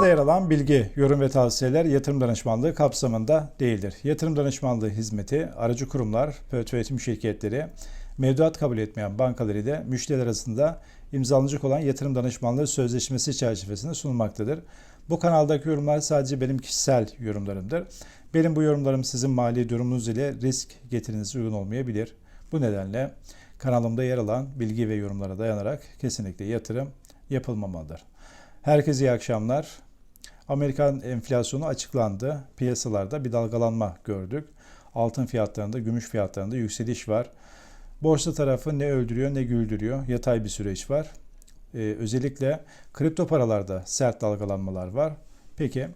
Yukarıda yer alan bilgi, yorum ve tavsiyeler yatırım danışmanlığı kapsamında değildir. Yatırım danışmanlığı hizmeti aracı kurumlar, üretim şirketleri, mevduat kabul etmeyen bankalar ile müşteriler arasında imzalanacak olan yatırım danışmanlığı sözleşmesi çerçevesinde sunulmaktadır. Bu kanaldaki yorumlar sadece benim kişisel yorumlarımdır. Benim bu yorumlarım sizin mali durumunuz ile risk getirinize uygun olmayabilir. Bu nedenle kanalımda yer alan bilgi ve yorumlara dayanarak kesinlikle yatırım yapılmamalıdır. Herkese iyi akşamlar. Amerikan enflasyonu açıklandı. Piyasalarda bir dalgalanma gördük. Altın fiyatlarında, gümüş fiyatlarında yükseliş var. Borsa tarafı ne öldürüyor ne güldürüyor. Yatay bir süreç var. Ee, özellikle kripto paralarda sert dalgalanmalar var. Peki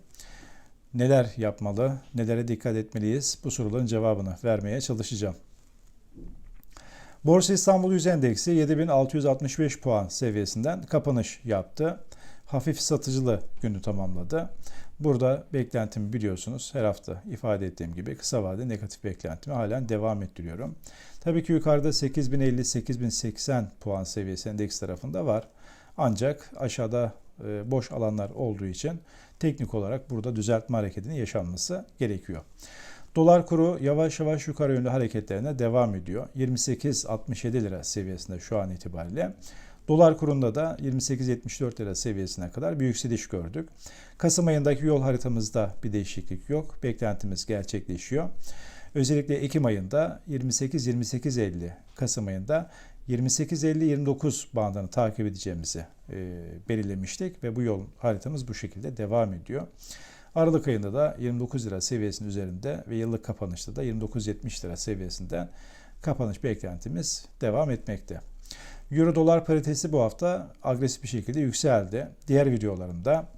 neler yapmalı, nelere dikkat etmeliyiz? Bu soruların cevabını vermeye çalışacağım. Borsa İstanbul Yüz Endeksi 7665 puan seviyesinden kapanış yaptı. Hafif satıcılı günü tamamladı. Burada beklentimi biliyorsunuz her hafta ifade ettiğim gibi kısa vade negatif beklentimi halen devam ettiriyorum. Tabii ki yukarıda 8050-8080 puan seviyesi endeks tarafında var. Ancak aşağıda e, boş alanlar olduğu için teknik olarak burada düzeltme hareketinin yaşanması gerekiyor. Dolar kuru yavaş yavaş yukarı yönlü hareketlerine devam ediyor. 28.67 lira seviyesinde şu an itibariyle. Dolar kurunda da 28.74 lira seviyesine kadar bir yükseliş gördük. Kasım ayındaki yol haritamızda bir değişiklik yok. Beklentimiz gerçekleşiyor. Özellikle Ekim ayında 28-28.50, Kasım ayında 28.50-29 bandını takip edeceğimizi e, belirlemiştik ve bu yol haritamız bu şekilde devam ediyor. Aralık ayında da 29 lira seviyesinin üzerinde ve yıllık kapanışta da 29.70 lira seviyesinden kapanış beklentimiz devam etmekte. Euro dolar paritesi bu hafta agresif bir şekilde yükseldi. Diğer videolarımda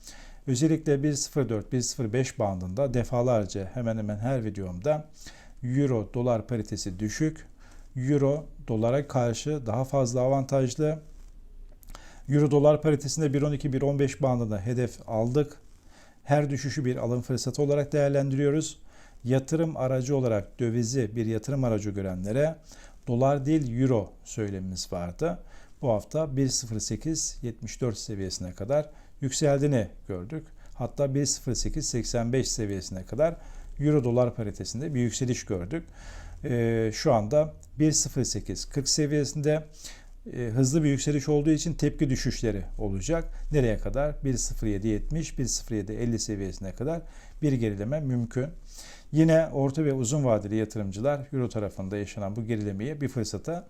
özellikle 1.04-1.05 bandında defalarca hemen hemen her videomda Euro dolar paritesi düşük. Euro dolara karşı daha fazla avantajlı. Euro dolar paritesinde 1.12-1.15 bandında hedef aldık. Her düşüşü bir alım fırsatı olarak değerlendiriyoruz. Yatırım aracı olarak dövizi bir yatırım aracı görenlere dolar değil euro söylemimiz vardı. Bu hafta 1.0874 seviyesine kadar yükseldiğini gördük. Hatta 1.0885 seviyesine kadar euro dolar paritesinde bir yükseliş gördük. Ee, şu anda 1.0840 seviyesinde e, hızlı bir yükseliş olduğu için tepki düşüşleri olacak. Nereye kadar? 1.0770, 1.0750 seviyesine kadar bir gerileme mümkün. Yine orta ve uzun vadeli yatırımcılar Euro tarafında yaşanan bu gerilemeyi bir fırsata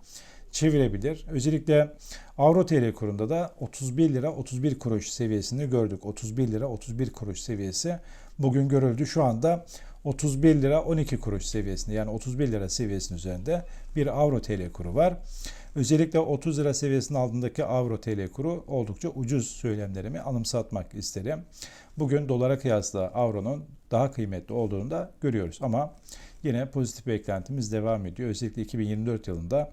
çevirebilir. Özellikle Avro TL kurunda da 31 lira 31 kuruş seviyesini gördük. 31 lira 31 kuruş seviyesi bugün görüldü. Şu anda 31 lira 12 kuruş seviyesinde yani 31 lira seviyesinin üzerinde bir Avro TL kuru var. Özellikle 30 lira seviyesinin altındaki Avro TL kuru oldukça ucuz söylemlerimi anımsatmak isterim. Bugün dolara kıyasla Avro'nun daha kıymetli olduğunu da görüyoruz. Ama yine pozitif beklentimiz devam ediyor. Özellikle 2024 yılında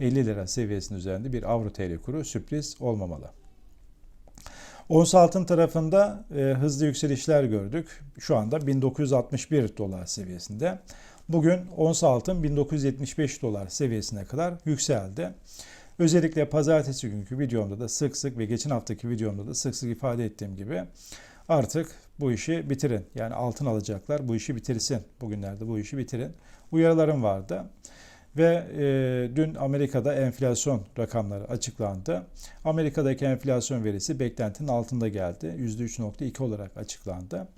50 lira seviyesinin üzerinde bir Avro TL kuru sürpriz olmamalı. Ons altın tarafında e, hızlı yükselişler gördük. Şu anda 1961 dolar seviyesinde. Bugün ons altın 1975 dolar seviyesine kadar yükseldi. Özellikle pazartesi günkü videomda da sık sık ve geçen haftaki videomda da sık sık ifade ettiğim gibi artık bu işi bitirin. Yani altın alacaklar bu işi bitirsin. Bugünlerde bu işi bitirin. Uyarılarım vardı. Ve e, dün Amerika'da enflasyon rakamları açıklandı. Amerika'daki enflasyon verisi beklentinin altında geldi. %3.2 olarak açıklandı.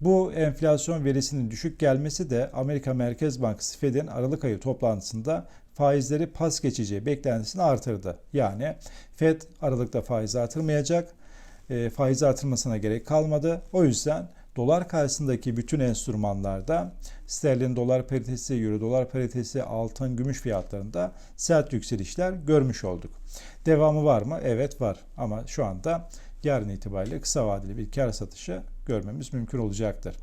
Bu enflasyon verisinin düşük gelmesi de Amerika Merkez Bankası Fed'in Aralık ayı toplantısında faizleri pas geçeceği beklentisini artırdı. Yani Fed Aralık'ta faiz artırmayacak. E, faiz artırmasına gerek kalmadı. O yüzden dolar karşısındaki bütün enstrümanlarda sterlin dolar paritesi, euro dolar paritesi, altın, gümüş fiyatlarında sert yükselişler görmüş olduk. Devamı var mı? Evet var. Ama şu anda yarın itibariyle kısa vadeli bir kar satışı görmemiz mümkün olacaktır.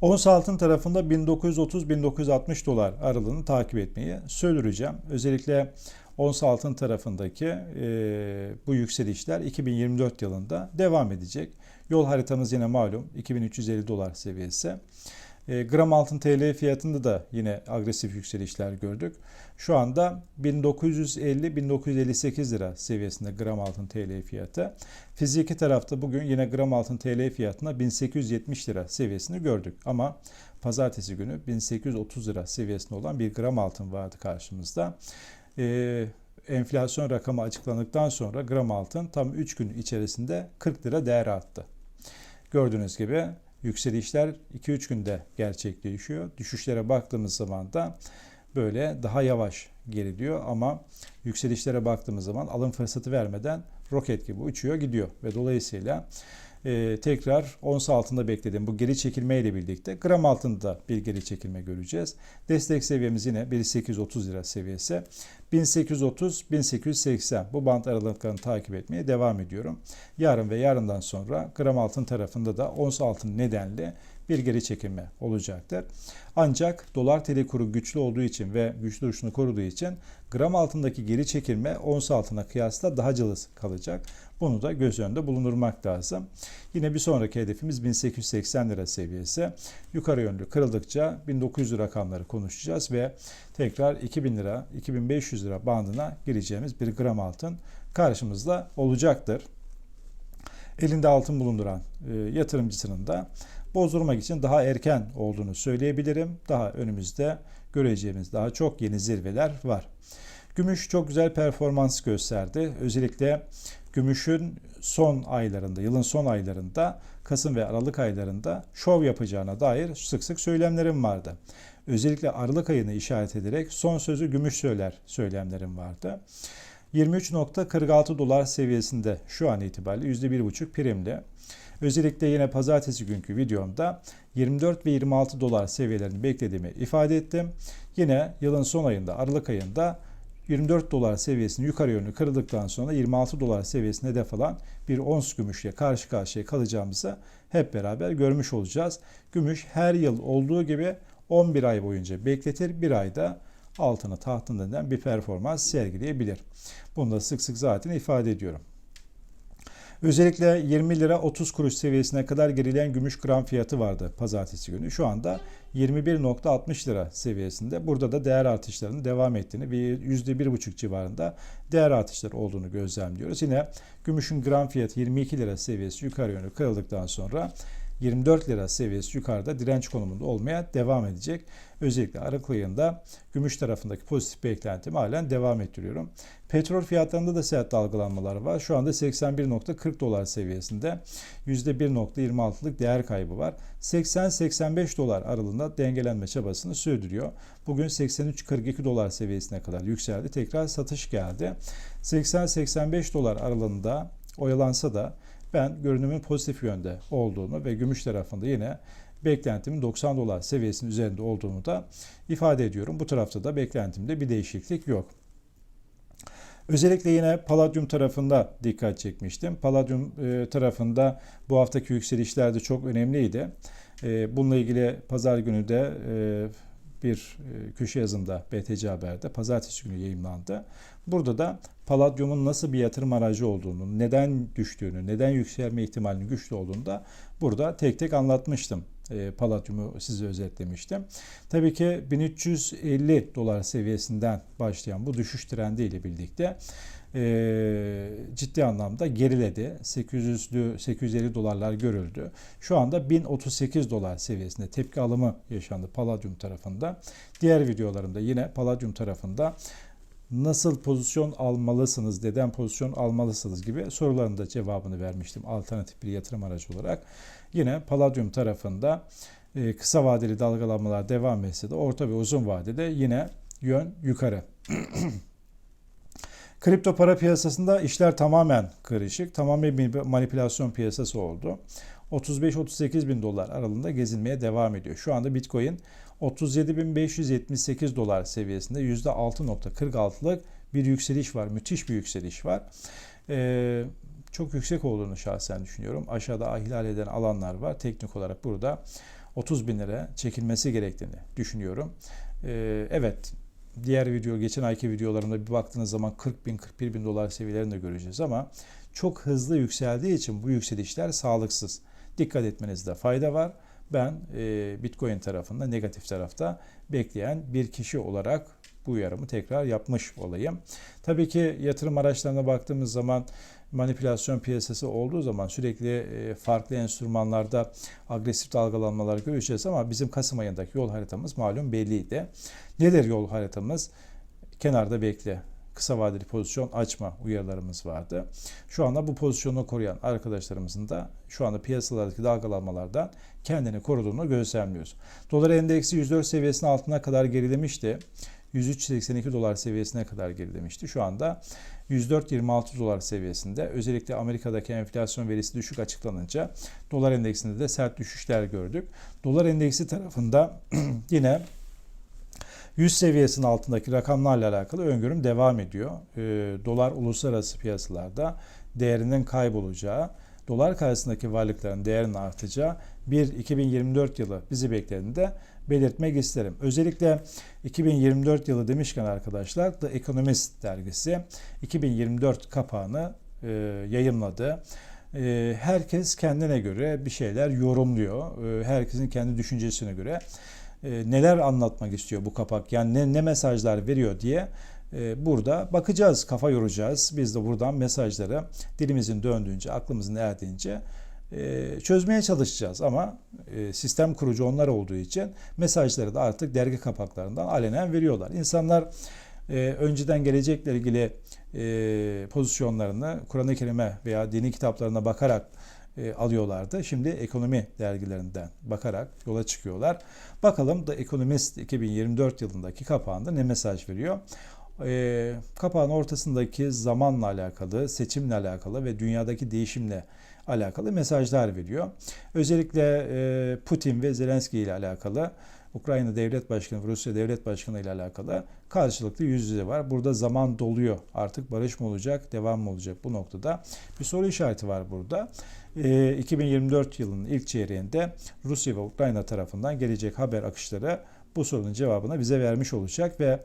Ons altın tarafında 1930-1960 dolar aralığını takip etmeyi söyleyeceğim. Özellikle ons altın tarafındaki e, bu yükselişler 2024 yılında devam edecek. Yol haritamız yine malum 2350 dolar seviyesi. E, gram altın TL fiyatında da yine agresif yükselişler gördük. Şu anda 1950-1958 lira seviyesinde gram altın TL fiyatı. Fiziki tarafta bugün yine gram altın TL fiyatına 1870 lira seviyesini gördük. Ama pazartesi günü 1830 lira seviyesinde olan bir gram altın vardı karşımızda. Ee, enflasyon rakamı açıklandıktan sonra gram altın tam 3 gün içerisinde 40 lira değer arttı. Gördüğünüz gibi yükselişler 2-3 günde gerçekleşiyor. Düşüşlere baktığımız zaman da böyle daha yavaş geriliyor ama yükselişlere baktığımız zaman alım fırsatı vermeden roket gibi uçuyor gidiyor ve dolayısıyla e, tekrar ons altında beklediğim bu geri çekilme ile birlikte gram altında bir geri çekilme göreceğiz. Destek seviyemiz yine 1830 lira seviyesi. 1830-1880 bu bant aralıklarını takip etmeye devam ediyorum. Yarın ve yarından sonra gram altın tarafında da ons altın nedenli bir geri çekilme olacaktır. Ancak dolar TL kuru güçlü olduğu için ve güçlü duruşunu koruduğu için gram altındaki geri çekilme ons altına kıyasla daha cılız kalacak. Bunu da göz önünde bulundurmak lazım. Yine bir sonraki hedefimiz 1880 lira seviyesi. Yukarı yönlü kırıldıkça 1900 rakamları konuşacağız ve tekrar 2000 lira, 2500 lira bandına gireceğimiz bir gram altın karşımızda olacaktır. Elinde altın bulunduran e, yatırımcısının da bozdurmak için daha erken olduğunu söyleyebilirim. Daha önümüzde göreceğimiz daha çok yeni zirveler var. Gümüş çok güzel performans gösterdi. Özellikle gümüşün son aylarında, yılın son aylarında, Kasım ve Aralık aylarında şov yapacağına dair sık sık söylemlerim vardı. Özellikle Aralık ayını işaret ederek son sözü gümüş söyler söylemlerim vardı. 23.46 dolar seviyesinde şu an itibariyle %1,5 primli. Özellikle yine pazartesi günkü videomda 24 ve 26 dolar seviyelerini beklediğimi ifade ettim. Yine yılın son ayında Aralık ayında 24 dolar seviyesini yukarı yönlü kırıldıktan sonra 26 dolar seviyesine hedef alan bir ons gümüşle karşı karşıya kalacağımızı hep beraber görmüş olacağız. Gümüş her yıl olduğu gibi 11 ay boyunca bekletir. Bir ayda altına tahtından bir performans sergileyebilir. Bunu da sık sık zaten ifade ediyorum. Özellikle 20 lira 30 kuruş seviyesine kadar gerileyen gümüş gram fiyatı vardı pazartesi günü. Şu anda 21.60 lira seviyesinde. Burada da değer artışlarının devam ettiğini ve %1,5 civarında değer artışları olduğunu gözlemliyoruz. Yine gümüşün gram fiyatı 22 lira seviyesi yukarı yönlü kırıldıktan sonra 24 lira seviyesi yukarıda direnç konumunda olmaya devam edecek. Özellikle Aralık ayında gümüş tarafındaki pozitif beklentimi halen devam ettiriyorum. Petrol fiyatlarında da sert dalgalanmalar var. Şu anda 81.40 dolar seviyesinde %1.26'lık değer kaybı var. 80-85 dolar aralığında dengelenme çabasını sürdürüyor. Bugün 83-42 dolar seviyesine kadar yükseldi. Tekrar satış geldi. 80-85 dolar aralığında oyalansa da ben görünümün pozitif yönde olduğunu ve gümüş tarafında yine beklentimin 90 dolar seviyesinin üzerinde olduğunu da ifade ediyorum. Bu tarafta da beklentimde bir değişiklik yok. Özellikle yine Palladium tarafında dikkat çekmiştim. Palladium e, tarafında bu haftaki yükselişler de çok önemliydi. E, bununla ilgili pazar günü de e, bir köşe yazımda BTC Haber'de pazartesi günü yayınlandı. Burada da Palladium'un nasıl bir yatırım aracı olduğunu, neden düştüğünü, neden yükselme ihtimalinin güçlü olduğunu da burada tek tek anlatmıştım. E, size özetlemiştim. Tabii ki 1350 dolar seviyesinden başlayan bu düşüş trendi ile birlikte e, ciddi anlamda geriledi. 800'lü 850 dolarlar görüldü. Şu anda 1038 dolar seviyesinde tepki alımı yaşandı Palladium tarafında. Diğer videolarımda yine Palladium tarafında nasıl pozisyon almalısınız, neden pozisyon almalısınız gibi soruların da cevabını vermiştim alternatif bir yatırım aracı olarak. Yine Palladium tarafında e, kısa vadeli dalgalanmalar devam etse de orta ve uzun vadede yine yön yukarı. Kripto para piyasasında işler tamamen karışık. Tamamen bir manipülasyon piyasası oldu. 35-38 bin dolar aralığında gezinmeye devam ediyor. Şu anda Bitcoin 37.578 dolar seviyesinde %6.46'lık bir yükseliş var. Müthiş bir yükseliş var. Ee, çok yüksek olduğunu şahsen düşünüyorum. Aşağıda ihlal eden alanlar var. Teknik olarak burada 30 bin lira çekilmesi gerektiğini düşünüyorum. Ee, evet diğer video geçen ayki videolarında bir baktığınız zaman 40 bin 41 bin dolar seviyelerini de göreceğiz ama çok hızlı yükseldiği için bu yükselişler sağlıksız. Dikkat etmenizde fayda var. ben e, Bitcoin tarafında negatif tarafta bekleyen bir kişi olarak bu uyarımı tekrar yapmış olayım. Tabii ki yatırım araçlarına baktığımız zaman manipülasyon piyasası olduğu zaman sürekli e, farklı enstrümanlarda agresif dalgalanmalar göreceğiz ama bizim Kasım ayındaki yol haritamız malum belliydi. Nedir yol haritamız? Kenarda bekle, kısa vadeli pozisyon açma uyarılarımız vardı. Şu anda bu pozisyonu koruyan arkadaşlarımızın da şu anda piyasalardaki dalgalanmalardan kendini koruduğunu gözlemliyoruz. Dolar endeksi 104 seviyesinin altına kadar gerilemişti. 103.82 dolar seviyesine kadar gerilemişti. Şu anda 104.26 dolar seviyesinde. Özellikle Amerika'daki enflasyon verisi düşük açıklanınca dolar endeksinde de sert düşüşler gördük. Dolar endeksi tarafında yine 100 seviyesinin altındaki rakamlarla alakalı öngörüm devam ediyor. E, dolar uluslararası piyasalarda değerinin kaybolacağı, dolar karşısındaki varlıkların değerinin artacağı bir 2024 yılı bizi beklediğini de belirtmek isterim. Özellikle 2024 yılı demişken arkadaşlar The Economist dergisi 2024 kapağını e, yayımladı. E, herkes kendine göre bir şeyler yorumluyor. E, herkesin kendi düşüncesine göre e, neler anlatmak istiyor bu kapak yani ne, ne mesajlar veriyor diye burada bakacağız, kafa yoracağız. Biz de buradan mesajları dilimizin döndüğünce, aklımızın erdiğince e, çözmeye çalışacağız. Ama sistem kurucu onlar olduğu için mesajları da artık dergi kapaklarından alenen veriyorlar. İnsanlar önceden gelecekle ilgili pozisyonlarını Kur'an-ı Kerim'e veya dini kitaplarına bakarak e, alıyorlardı. Şimdi ekonomi dergilerinden bakarak yola çıkıyorlar. Bakalım da Economist 2024 yılındaki kapağında ne mesaj veriyor? E, kapağın ortasındaki zamanla alakalı, seçimle alakalı ve dünyadaki değişimle alakalı mesajlar veriyor. Özellikle e, Putin ve Zelenski ile alakalı Ukrayna Devlet Başkanı, Rusya Devlet Başkanı ile alakalı karşılıklı yüz yüze var. Burada zaman doluyor. Artık barış mı olacak, devam mı olacak bu noktada? Bir soru işareti var burada. 2024 ee, yılının ilk çeyreğinde Rusya ve Ukrayna tarafından gelecek haber akışları bu sorunun cevabını bize vermiş olacak ve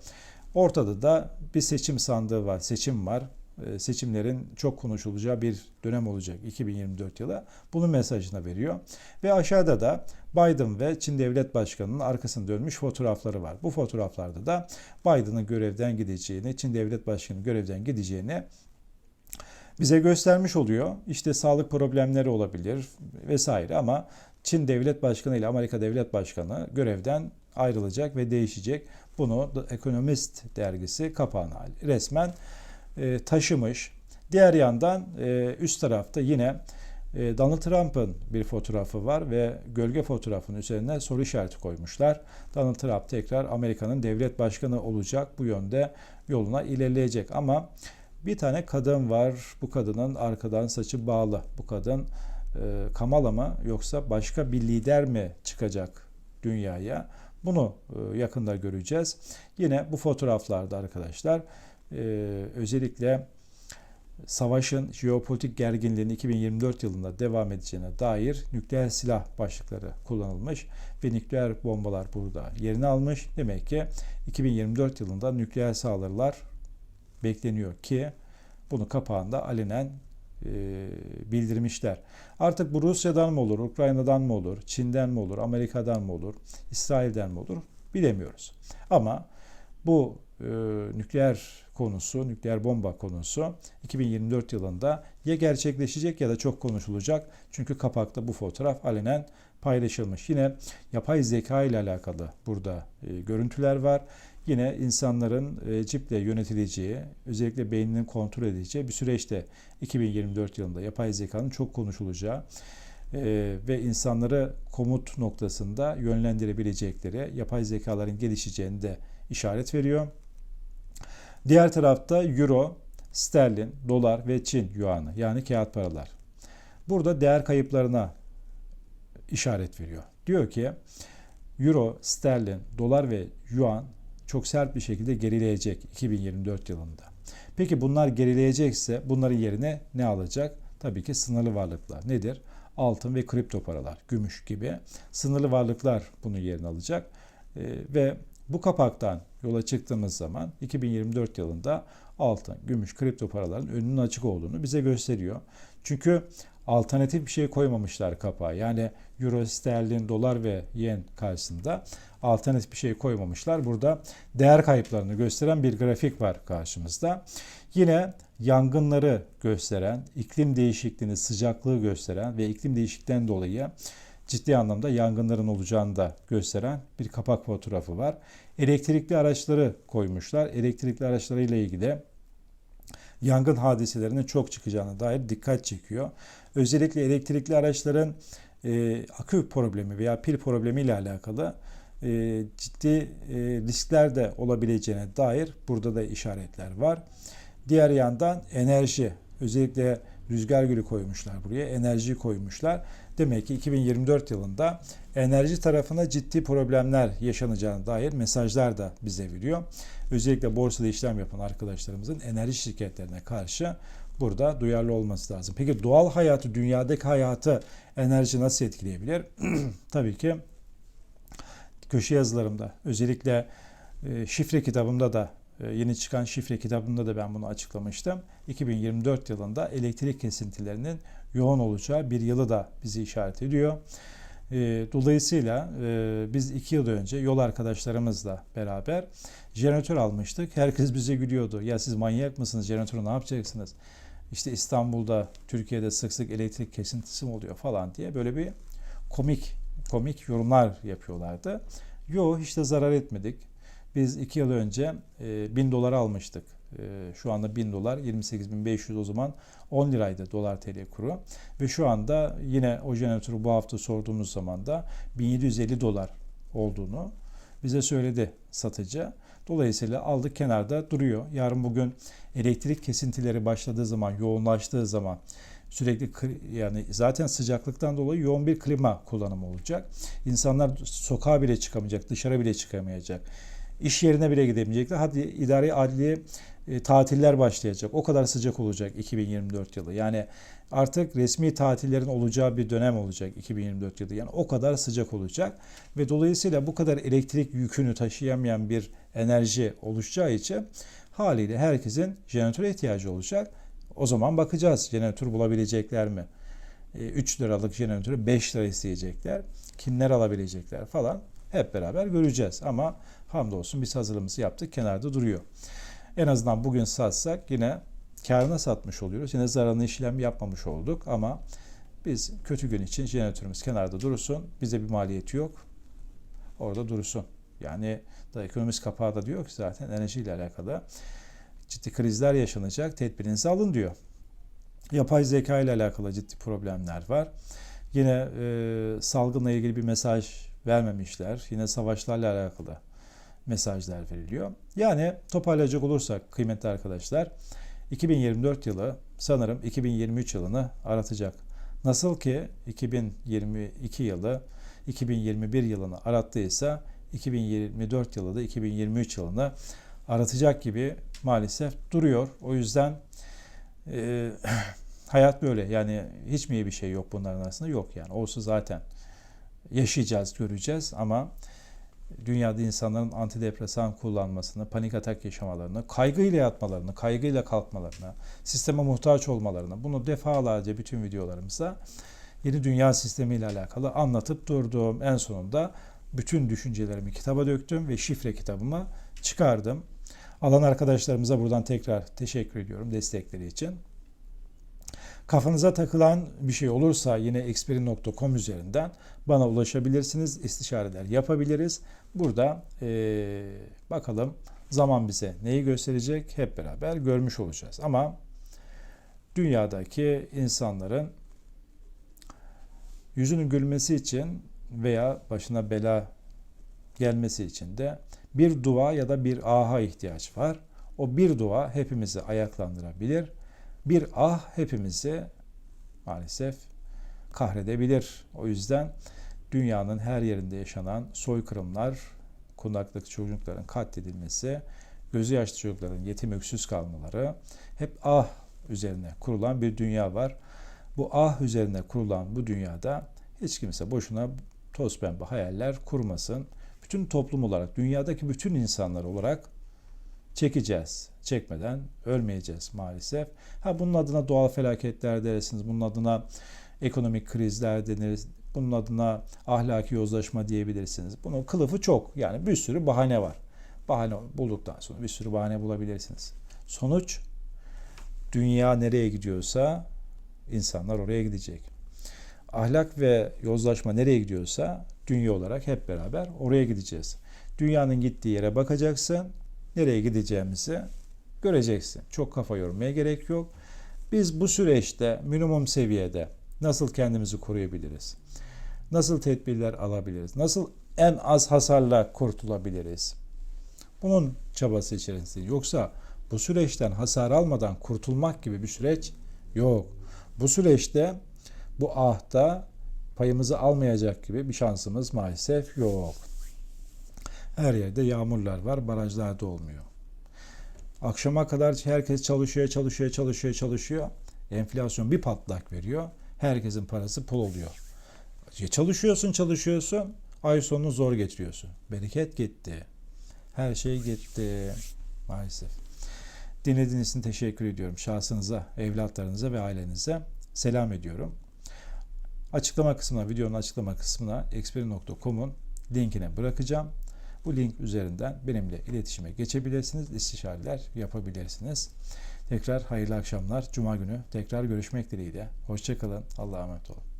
ortada da bir seçim sandığı var, seçim var. Ee, seçimlerin çok konuşulacağı bir dönem olacak 2024 yılı. Bunun mesajını veriyor. Ve aşağıda da Biden ve Çin Devlet Başkanı'nın arkasını dönmüş fotoğrafları var. Bu fotoğraflarda da Biden'ın görevden gideceğini, Çin Devlet Başkanı'nın görevden gideceğini bize göstermiş oluyor. İşte sağlık problemleri olabilir vesaire ama Çin Devlet Başkanı ile Amerika Devlet Başkanı görevden ayrılacak ve değişecek. Bunu The Economist dergisi kapağına resmen e, taşımış. Diğer yandan e, üst tarafta yine e, Donald Trump'ın bir fotoğrafı var ve gölge fotoğrafının üzerine soru işareti koymuşlar. Donald Trump tekrar Amerika'nın devlet başkanı olacak. Bu yönde yoluna ilerleyecek ama bir tane kadın var. Bu kadının arkadan saçı bağlı. Bu kadın Kamala mı yoksa başka bir lider mi çıkacak dünyaya? Bunu e, yakında göreceğiz. Yine bu fotoğraflarda arkadaşlar e, özellikle savaşın jeopolitik gerginliğin 2024 yılında devam edeceğine dair nükleer silah başlıkları kullanılmış ve nükleer bombalar burada yerini almış. Demek ki 2024 yılında nükleer saldırılar bekleniyor ki bunu kapağında alenen bildirmişler. Artık bu Rusya'dan mı olur, Ukrayna'dan mı olur, Çin'den mi olur, Amerika'dan mı olur, İsrail'den mi olur bilemiyoruz. Ama bu e, nükleer konusu, nükleer bomba konusu 2024 yılında ya gerçekleşecek ya da çok konuşulacak. Çünkü kapakta bu fotoğraf alenen paylaşılmış. Yine yapay zeka ile alakalı burada e, görüntüler var. Yine insanların e, ciple yönetileceği, özellikle beyninin kontrol edileceği bir süreçte 2024 yılında yapay zekanın çok konuşulacağı e, ve insanları komut noktasında yönlendirebilecekleri yapay zekaların gelişeceğini de işaret veriyor. Diğer tarafta euro, sterlin, dolar ve Çin yuanı yani kağıt paralar. Burada değer kayıplarına işaret veriyor. Diyor ki euro, sterlin, dolar ve yuan çok sert bir şekilde gerileyecek 2024 yılında. Peki bunlar gerileyecekse bunların yerine ne alacak? Tabii ki sınırlı varlıklar. Nedir? Altın ve kripto paralar, gümüş gibi sınırlı varlıklar bunun yerini alacak. Ee, ve bu kapaktan yola çıktığımız zaman 2024 yılında altın, gümüş, kripto paraların önünün açık olduğunu bize gösteriyor. Çünkü alternatif bir şey koymamışlar kapağa. Yani euro, sterlin, dolar ve yen karşısında alternatif bir şey koymamışlar. Burada değer kayıplarını gösteren bir grafik var karşımızda. Yine yangınları gösteren, iklim değişikliğini, sıcaklığı gösteren ve iklim değişikliğinden dolayı ciddi anlamda yangınların olacağını da gösteren bir kapak fotoğrafı var. Elektrikli araçları koymuşlar. Elektrikli araçlarıyla ilgili yangın hadiselerinin çok çıkacağına dair dikkat çekiyor. Özellikle elektrikli araçların e, akü problemi veya pil problemi ile alakalı e, ciddi e, riskler de olabileceğine dair burada da işaretler var. Diğer yandan enerji, özellikle rüzgar gülü koymuşlar buraya, enerji koymuşlar. Demek ki 2024 yılında enerji tarafına ciddi problemler yaşanacağına dair mesajlar da bize veriyor. Özellikle borsada işlem yapan arkadaşlarımızın enerji şirketlerine karşı burada duyarlı olması lazım. Peki doğal hayatı, dünyadaki hayatı enerji nasıl etkileyebilir? Tabii ki köşe yazılarımda özellikle e, şifre kitabımda da e, yeni çıkan şifre kitabımda da ben bunu açıklamıştım. 2024 yılında elektrik kesintilerinin yoğun olacağı bir yılı da bizi işaret ediyor. E, dolayısıyla biz iki yıl önce yol arkadaşlarımızla beraber jeneratör almıştık. Herkes bize gülüyordu. Ya siz manyak mısınız? Jeneratörü ne yapacaksınız? İşte İstanbul'da, Türkiye'de sık sık elektrik kesintisi mi oluyor falan diye böyle bir komik komik yorumlar yapıyorlardı. Yo hiç de zarar etmedik. Biz iki yıl önce e, 1000 dolar almıştık. E, şu anda 1000 dolar 28.500 o zaman 10 liraydı dolar TL kuru. Ve şu anda yine o jeneratörü bu hafta sorduğumuz zaman da 1750 dolar olduğunu bize söyledi satıcı. Dolayısıyla aldık kenarda duruyor. Yarın bugün elektrik kesintileri başladığı zaman, yoğunlaştığı zaman sürekli yani zaten sıcaklıktan dolayı yoğun bir klima kullanımı olacak. İnsanlar sokağa bile çıkamayacak, dışarı bile çıkamayacak. İş yerine bile gidemeyecekler. Hadi idari adliye e, tatiller başlayacak. O kadar sıcak olacak 2024 yılı. Yani artık resmi tatillerin olacağı bir dönem olacak 2024 yılı. Yani o kadar sıcak olacak ve dolayısıyla bu kadar elektrik yükünü taşıyamayan bir enerji oluşacağı için haliyle herkesin jeneratöre ihtiyacı olacak. O zaman bakacağız jeneratör bulabilecekler mi? 3 e, liralık jeneratörü 5 lira isteyecekler. Kimler alabilecekler falan hep beraber göreceğiz. Ama hamdolsun biz hazırlığımızı yaptık kenarda duruyor. En azından bugün satsak yine karına satmış oluyoruz. Yine zararlı işlem yapmamış olduk ama biz kötü gün için jeneratörümüz kenarda durursun. Bize bir maliyeti yok. Orada durursun. Yani da ekonomist kapağı da diyor ki zaten enerjiyle alakalı ciddi krizler yaşanacak. Tedbirinizi alın diyor. Yapay zeka ile alakalı ciddi problemler var. Yine e, salgınla ilgili bir mesaj vermemişler. Yine savaşlarla alakalı mesajlar veriliyor. Yani toparlayacak olursak kıymetli arkadaşlar 2024 yılı sanırım 2023 yılını aratacak. Nasıl ki 2022 yılı 2021 yılını arattıysa 2024 yılı da 2023 yılını aratacak gibi maalesef duruyor. O yüzden e, hayat böyle. Yani hiç mi iyi bir şey yok bunların arasında? Yok yani. Olsa zaten yaşayacağız, göreceğiz ama dünyada insanların antidepresan kullanmasını, panik atak yaşamalarını, kaygıyla yatmalarını, kaygıyla kalkmalarını, sisteme muhtaç olmalarını bunu defalarca bütün videolarımızda yeni dünya sistemiyle alakalı anlatıp durduğum en sonunda bütün düşüncelerimi kitaba döktüm ve şifre kitabımı çıkardım. Alan arkadaşlarımıza buradan tekrar teşekkür ediyorum destekleri için. Kafanıza takılan bir şey olursa yine experin.com üzerinden bana ulaşabilirsiniz. İstişareler yapabiliriz. Burada ee, bakalım zaman bize neyi gösterecek hep beraber görmüş olacağız. Ama dünyadaki insanların yüzünün gülmesi için veya başına bela gelmesi için de bir dua ya da bir aha ihtiyaç var. O bir dua hepimizi ayaklandırabilir. Bir ah hepimizi maalesef kahredebilir. O yüzden dünyanın her yerinde yaşanan soykırımlar, kundaktaki çocukların katledilmesi, gözü yaşlı çocukların yetim öksüz kalmaları hep ah üzerine kurulan bir dünya var. Bu ah üzerine kurulan bu dünyada hiç kimse boşuna toz pembe hayaller kurmasın bütün toplum olarak, dünyadaki bütün insanlar olarak çekeceğiz. Çekmeden ölmeyeceğiz maalesef. Ha bunun adına doğal felaketler dersiniz. Bunun adına ekonomik krizler deniriz. Bunun adına ahlaki yozlaşma diyebilirsiniz. Bunun kılıfı çok. Yani bir sürü bahane var. Bahane bulduktan sonra bir sürü bahane bulabilirsiniz. Sonuç dünya nereye gidiyorsa insanlar oraya gidecek. Ahlak ve yozlaşma nereye gidiyorsa dünya olarak hep beraber oraya gideceğiz. Dünyanın gittiği yere bakacaksın. Nereye gideceğimizi göreceksin. Çok kafa yormaya gerek yok. Biz bu süreçte minimum seviyede nasıl kendimizi koruyabiliriz? Nasıl tedbirler alabiliriz? Nasıl en az hasarla kurtulabiliriz? Bunun çabası içerisindeyiz. Yoksa bu süreçten hasar almadan kurtulmak gibi bir süreç yok. Bu süreçte bu ahta payımızı almayacak gibi bir şansımız maalesef yok. Her yerde yağmurlar var, barajlar da olmuyor. Akşama kadar herkes çalışıyor, çalışıyor, çalışıyor, çalışıyor. Enflasyon bir patlak veriyor. Herkesin parası pul oluyor. Çalışıyorsun, çalışıyorsun. Ay sonunu zor getiriyorsun. Bereket gitti. Her şey gitti. Maalesef. Dinlediğiniz için teşekkür ediyorum. Şahsınıza, evlatlarınıza ve ailenize selam ediyorum. Açıklama kısmına, videonun açıklama kısmına experi.com'un linkine bırakacağım. Bu link üzerinden benimle iletişime geçebilirsiniz, istişareler yapabilirsiniz. Tekrar hayırlı akşamlar. Cuma günü tekrar görüşmek dileğiyle. Hoşçakalın. Allah'a emanet olun.